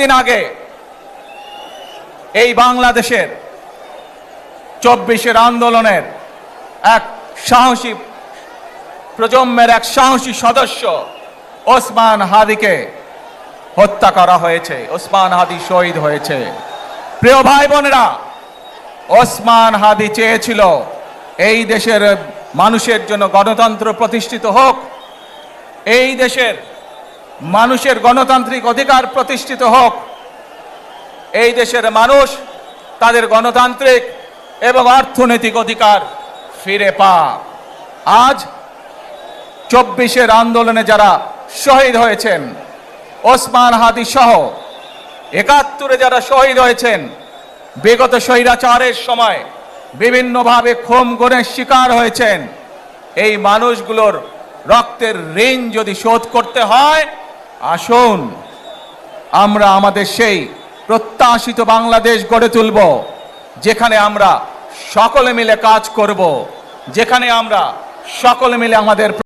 দিন আগে এই বাংলাদেশের চব্বিশের আন্দোলনের এক সাহসী প্রজন্মের এক সাহসী সদস্য ওসমান হাদিকে হত্যা করা হয়েছে, ওসমান হাদি শহীদ হয়েছে। প্রিয় ভাই বোনেরা, ওসমান হাদি চেয়েছিল এই দেশের মানুষের জন্য গণতন্ত্র প্রতিষ্ঠিত হোক, এই দেশের মানুষের গণতান্ত্রিক অধিকার প্রতিষ্ঠিত হোক। এই দেশের মানুষ তাদের গণতান্ত্রিক এবং অর্থনৈতিক অধিকার ফিরে পা আজ চব্বিশের আন্দোলনে যারা শহীদ হয়েছেন, ওসমান হাদি সহ একাত্তরে যারা শহীদ হয়েছেন, বিগত স্বৈরাচারের সময় বিভিন্নভাবে খুম গুণের শিকার হয়েছেন। এই মানুষগুলোর রক্তের ঋণ যদি শোধ করতে হয় আসুন, আমরা আমাদের সেই প্রত্যাশিত বাংলাদেশ গড়ে তুলব, যেখানে আমরা সকলে মিলে কাজ করব, যেখানে আমরা সকলে মিলে আমাদের